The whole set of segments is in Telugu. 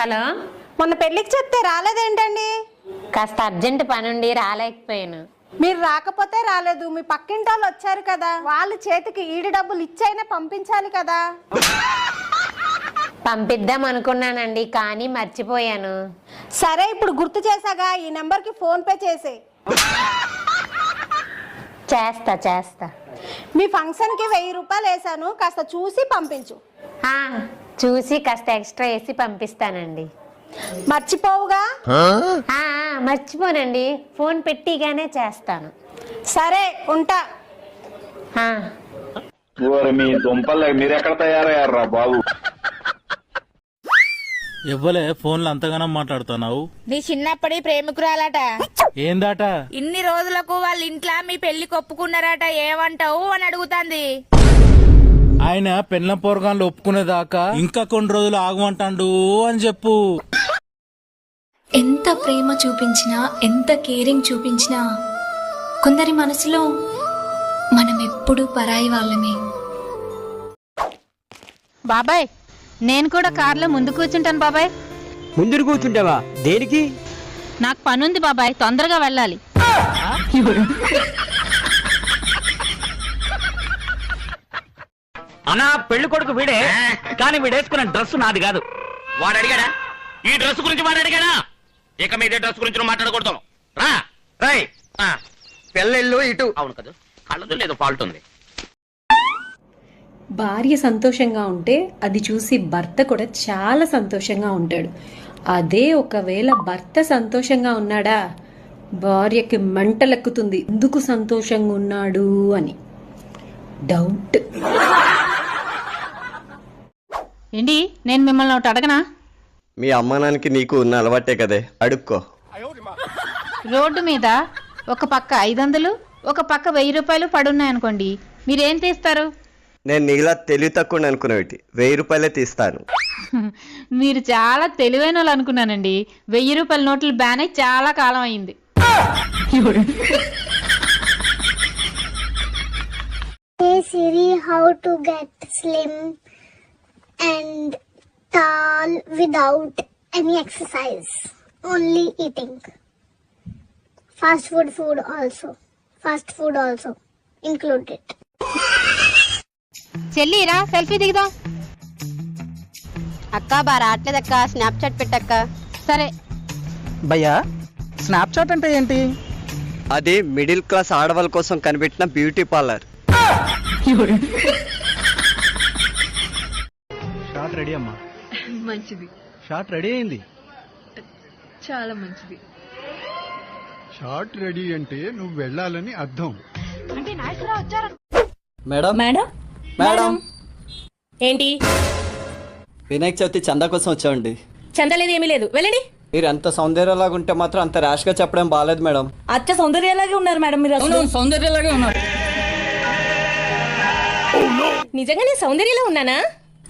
హలో? మొన్న పెళ్ళికి చెప్తే రాలేదేంటండి? కాస్త అర్జెంట్ పనుండి రాలేకపోయాను. మీరు రాకపోతే రాలేదు మీ పక్కింటి వాళ్ళు వచ్చారు కదా. వాళ్ళ చేతికి ఈడి డబ్బులు ఇచ్చైనా పంపించాలి కదా. పంపిద్దాం అనుకున్నానండి కానీ మర్చిపోయాను. సరే ఇప్పుడు గుర్తు చేశాగా ఈ నెంబర్కి ఫోన్ పే చేసే చేస్తా చేస్తా. మీ ఫంక్షన్కి వెయ్యి రూపాయలు వేసాను కాస్త చూసి పంపించు. ఆ, చూసి కాస్త ఎక్స్ట్రా వేసి పంపిస్తానండి. మర్చిపోవుగా? ఆ, ఆ, మర్చిపోనండి. ఫోన్ పెట్టిగానే చేస్తాను. సరే ఉంటా. ఆ, ఓరి మీ దుంపలు మీరెక్కడ తయారయ్యారా బాబు? ఎవ్వలే ఫోన్లో అంతగానం మాట్లాడుతున్నావు. నీ చిన్నప్పటి ప్రేమికురాలట. ఏందాట? ఇన్ని రోజులకు వాళ్ళ ఇంట్లో మీ పెళ్ళి ఒప్పుకున్నారట ఏమంటావు అని అడుగుతాంది. ఆయన పెళ్ళ పోరగాన్లు ఒప్పుకునేదాకా ఇంకా కొన్ని రోజులు ఆగమంటాడు అని చెప్పు. ఎంత ప్రేమ చూపించినా ఎంత కేరింగ్ చూపించినా కొందరి మనసులో మనం ఎప్పుడూ పరాయి వాళ్ళమే. బాబాయ్ నేను కూడా కార్లో ముందు కూర్చుంటాను బాబాయ్. ముందు కూర్చుంటావా? దేనికి? నాకు పనుంది బాబాయ్ తొందరగా వెళ్ళాలి. అనా పెళ్ళి కొడుకు వీడే. కానీ వీడేసుకున్న డ్రెస్ నాది కాదు. వాడు అడిగాడా? ఈ డ్రెస్ గురించి వాడు అడిగాడా? ఇక మీద డ్రెస్ గురించి మాట్లాడకూడదు. రా. రై పెళ్ళిళ్ళు ఇటు. అవును కదా. కళ్ళదు లేదు ఫాల్ట్ ఉంది. భార్య సంతోషంగా ఉంటే అది చూసి భర్త కూడా చాలా సంతోషంగా ఉంటాడు. అదే ఒకవేళ భర్త సంతోషంగా ఉన్నాడా? భార్యకి మంటలెక్కుతుంది. ఎందుకు సంతోషంగా ఉన్నాడు అని. డౌట్. ఏంటి? నేను మిమ్మల్ని ఒకటి అడగనా? మీ అమ్మానానికి నీకు ఉన్న అలవాటే కదే. అడుక్కో. రోడ్డు మీద ఒక పక్క ఐదు వందలు ఒక పక్క వెయ్యి రూపాయలు పడున్నాయనుకోండి మీరేం తీస్తారు? నేను నీలా తెలివి తక్కువ అనుకునేవి వెయ్యి రూపాయలే తీస్తాను. మీరు చాలా తెలివైన వాళ్ళు అనుకున్నానండి. వెయ్యి రూపాయల నోట్లు బ్యాన్ అయి చాలా కాలం అయింది. Hey Siri, how to get slim? And tall without any exercise, only eating. Fast food food also. Fast food also included. చెల్లి రా సెల్ఫీ దిగుదాం అక్క బా రావట్లేదక్క స్నాప్చాట్ పెట్టక్క సరే భయ్యా స్నాప్చాట్ అంటే ఏంటి అది మిడిల్ క్లాస్ ఆడవాళ్ళ కోసం కనిపెట్టిన బ్యూటీ పార్లర్ షార్ట్ రెడీ అమ్మా. మంచిది. షార్ట్ రెడీ అయింది? చాలా మంచిది. షార్ట్ రెడీ అంటే నువ్వు వెళ్ళాలని అర్థం. మేడం? మేడం? మేడం? ఏంటి? వినాయక చవితి చందా కోసం వచ్చామండి. చందలేదు ఏమీ లేదు. వెళ్ళండి. మీరు ఎంత సౌందర్యలాగా ఉంటే మాత్రం అంత ర్యాష్గా చెప్పడం బాగాలేదు మేడం. అచ్చ సౌందర్యలాగే ఉన్నారు మేడం మీరు అసలు. సౌందర్యలాగా ఉన్నారు. నిజంగానే సౌందర్యలా ఉన్నానా?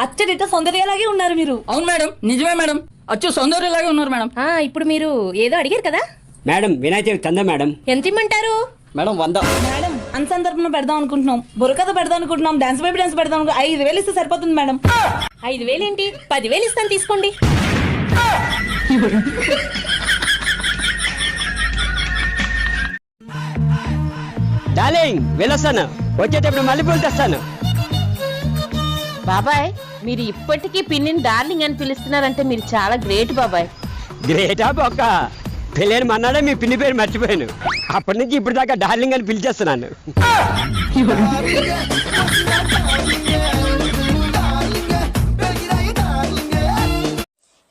అచ్చడితో సౌందర్యలాగే ఉన్నారు మీరు. అవును మేడం నిజమే మేడం. అచ్చు సౌందర్యలాగా ఉన్నారు మేడం. ఆ ఇప్పుడు మీరు ఏదో అడిగారు కదా? మేడం వినాయక చవితి చందా మేడం. ఎంత ఇమ్మంటారు? మేడం వంద. మేడం అనుసందర్భన పెడదాం అనుకుంటున్నాం. బుర్రకథ పెడదాం అనుకుంటున్నాం. డాన్స్ బేబీ డాన్స్ పెడదాం అనుకు- ఐదు వేలు ఇస్తే సరిపోతుంది మేడం. ఐదు వేలు ఏంటి? పదివేలు ఇస్తాను తీసుకోండి. డార్లింగ్ వెళ్ళొస్తాను. వచ్చేటప్పుడు మళ్ళీ పూలు తెస్తాను. బాబాయ్ మీరు ఇప్పటికీ పిన్నిని డార్లింగ్ అని పిలుస్తున్నారంటే మీరు చాలా గ్రేట్ బాబాయ్. గ్రేటా బొక్క. పెళ్ళైన మన్నాడే మీ పిన్ని పేరు మర్చిపోయాను. అప్పటి నుంచి ఇప్పుడు దాకా డార్లింగ్ అని పిలిచేస్తున్నాను.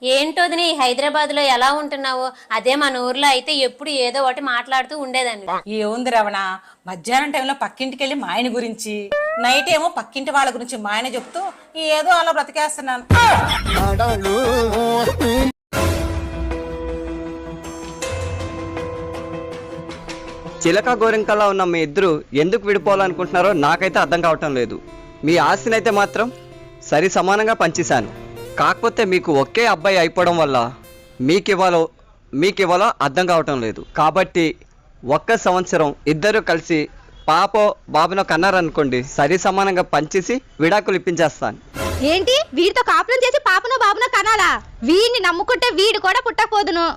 ఏంటోదిని హైదరాబాద్లో ఎలా ఉంటున్నావు? అదే మన ఊర్లో అయితే ఎప్పుడు ఏదో ఒకటి మాట్లాడుతూ ఉండేదాన్ని. ఏముంది రవణ? మధ్యాహ్నం టైంలో పక్కింటికి వెళ్ళి మా ఆయన గురించి. నైట్ ఏమో పక్కింటి వాళ్ళ గురించి మా ఆయన చెప్తూ ఏదో అలా బ్రతికేస్తున్నాను. చిలక గోరింకల్లా ఉన్న మీ ఇద్దరు ఎందుకు విడిపోవాలనుకుంటున్నారో నాకైతే అర్థం కావటం లేదు. మీ ఆస్తినైతే మాత్రం సరి సమానంగా పంచేశాను. కాకపోతే మీకు ఒకే అబ్బాయి అయిపోవడం వల్ల మీకు ఇవ్వాలో మీకు ఇవ్వాలో అర్థం కావటం లేదు. కాబట్టి ఒక్క సంవత్సరం ఇద్దరు కలిసి పాపో బాబునో కన్నారనుకోండి సరి సమానంగా పంచేసి విడాకులు ఇప్పించేస్తాను. ఏంటి? వీడితో కాపురం చేసి పాపనో బాబునో కనాలా వీడిని నమ్ముకుంటే వీడు కూడా పుట్టకపోదును.